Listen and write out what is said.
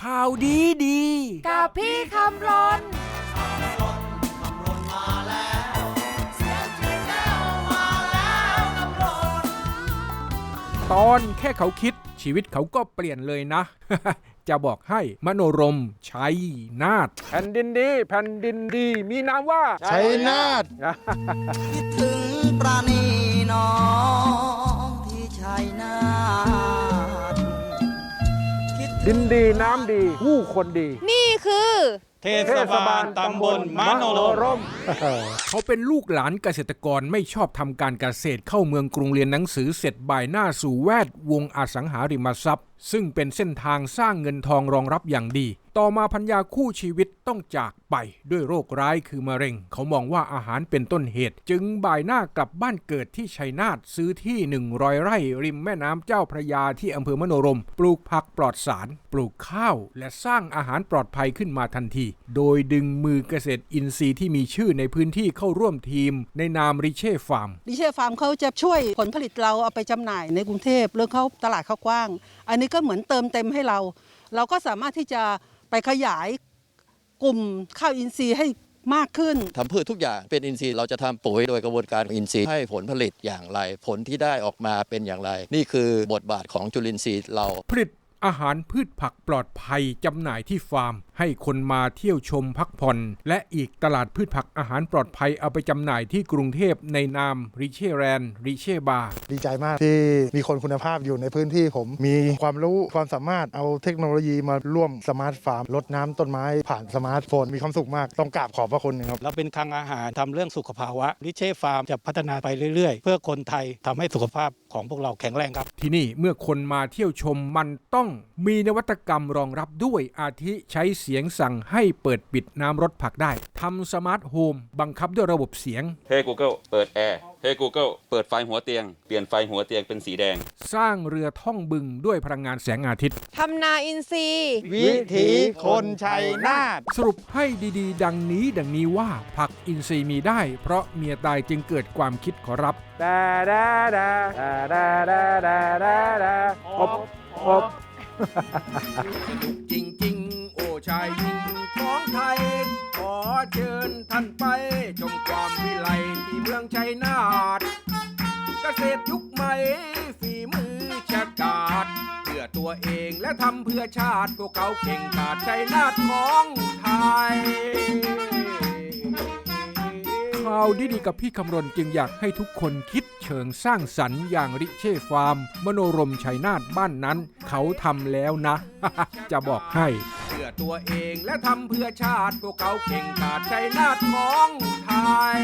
ข่าวดีดี กับพี่คำรนตอนแค่เขาคิดชีวิตเขาก็เปลี่ยนเลยนะ จะบอกให้มโนรมชัยนาทแผ่นดินดี แผ่นดินดี มีนามว่า ชัยนาท คิดถึง ดถึงดินดีน้ำดีผู้คนดี นี่คือ เทศบาลตำบลมโนรม เขาเป็นลูกหลานเกษตรกรไม่ชอบทำการเกษตรเข้าเมืองกรุงเรียนหนังสือเสร็จบ่ายหน้าสู่แวดวงอสังหาริมทรัพย์ ซึ่งเป็นเส้นทางสร้างเงินทองรองรับอย่างดี ต่อมาพัญญาคู่ชีวิตต้องจากไปด้วยโรคร้ายคือมะเร็ง เขามองว่าอาหารเป็นต้นเหตุ จึงบ่ายหน้ากลับบ้านเกิดที่ชัยนาทซื้อที่ 100 ไร่ริมแม่น้ำเจ้าพระยาที่อำเภอมโนรม ปลูกผักปลอดสาร ปลูกข้าว และสร้างอาหารปลอดภัยขึ้นมาทันที โดยดึงมือเกษตรอินทรีย์ที่มีชื่อในพื้นที่เข้าร่วมทีม ในนามริเช่ฟาร์มดิเช่ฟาร์มเขาจะช่วยผลผลิตเราเอาไปจำหน่ายในกรุงเทพเรื่องเขาตลาดเขากว้าง อันนี้ก็เหมือนเติมเต็มให้เรา เราก็สามารถที่จะไปขยายกลุ่มข้าวอินทรีย์ให้มากขึ้นทำพืชทุกอย่างเป็นอินทรีย์เราจะทำปุ๋ยโดยกระบวนการอินทรีย์ให้ผลผลิตอย่างไร ผลที่ได้ออกมาเป็นอย่างไร นี่คือบทบาทของจุลินทรีย์เราผลิต อาหารพืชผักปลอดภัยจำหน่ายที่ฟาร์ม ให้คนมาเที่ยวชมพักผ่อน และอีกตลาดพืชผักอาหารปลอดภัยเอาไปจำหน่ายที่กรุงเทพในนามริเช่แรนริเช่บาร์ดีใจมากที่มีคนคุณภาพอยู่ในพื้นที่ผม มีความรู้ความสามารถเอาเทคโนโลยีมาร่วมสมาร์ทฟาร์มลดน้ำต้นไม้ผ่านสมาร์ทโฟน มีความสุขมากต้องกราบขอบพระคุณครับเราเป็นคลังอาหารทำเรื่องสุขภาวะริเช่ฟาร์มจะพัฒนาไปเรื่อยๆ เพื่อคนไทยทำให้สุขภาพของพวกเราแข็งแรงครับ ที่นี่เมื่อคนมาเที่ยวชมมันต้องมีนวัตกรรมรองรับด้วยอาทิใช้เสียงสั่งให้เปิดปิดน้ำรถผักได้ทำสมาร์ทโฮมบังคับด้วยระบบเสียงเฮ้ Google เปิดแอร์เฮ้ Google เปิดไฟหัวเตียง เปลี่ยนไฟหัวเตียงเป็นสีแดง สร้างเรือท่องบึงด้วยพลังงานแสงอาทิตย์ ทำนาอินทรีย์ วิถีคนชัยนาทสรุปให้ดีๆ ดังนี้ดังนี้ว่าผักอินทรีย์มีได้ เพราะเมียตายจึงเกิดความคิดขอรับ ดาดาดาดาดาดาดาดาอบอบ จริงๆโอ้ชายหญิงของไทย ขอเชิญท่านไปชมความวิไลที่เมืองชัยนาทเกษตรยุคใหม่ฝีมือชะกาดเพื่อตัวเองและทำเพื่อชาติพวกเขาเก่งกาจชัยนาทของไทย ข่าวดีๆกับพี่คำรณจึงอยากให้ทุกคนคิดเชิงสร้างสรรค์อย่างริเช่ฟาร์ม มโนรมชัยนาทบ้านนั้น เขาทำแล้วนะ จะบอกให้ เพื่อตัวเองและทำเพื่อชาติพวกเขาเก่งกาจชัยนาทของไทย